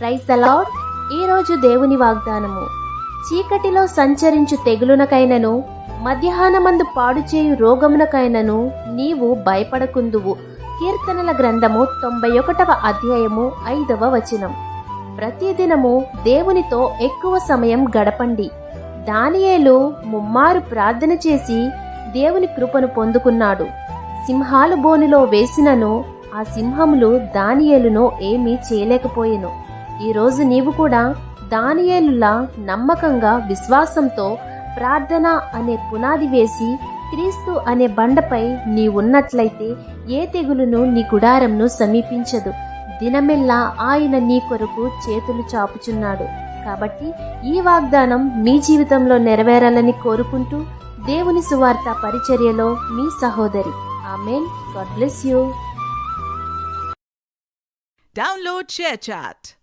Praise the ఈరోజు దేవుని వాగ్దానము. చీకటిలో సంచరించు తెగులునకైనను మధ్యాహ్నమందు పాడుచేయు రోగమునకైనను నీవు భయపడకుందువు. కీర్తనల గ్రంథము తొంభై ఒకటవ అధ్యాయము ఐదవ వచనం. ప్రతిదినము దేవునితో ఎక్కువ సమయం గడపండి. దానియేలు ముమ్మారు ప్రార్థన చేసి దేవుని కృపను పొందుకున్నాడు. సింహాలు బోనులో వేసినను ఆ సింహములు దానియేలును ఏమీ చేయలేకపోయెను. ఈరోజు నీవు కూడా దానియేలులా నమ్మకంగా విశ్వాసంతో ప్రార్థన అనే పునాది వేసి క్రీస్తు అనే బండపై నీ ఉన్నట్లయితే ఏ తెగులును నీ గుడారంను సమీపించదు. దినమెల్లా ఆయన నీ కొరకు చేతులు చాపుచున్నాడు. కాబట్టి ఈ వాగ్దానం మీ జీవితంలో నెరవేరాలని కోరుకుంటూ దేవుని సువార్త పరిచర్యలో మీ సహోదరి. Amen. God bless you. Download share chat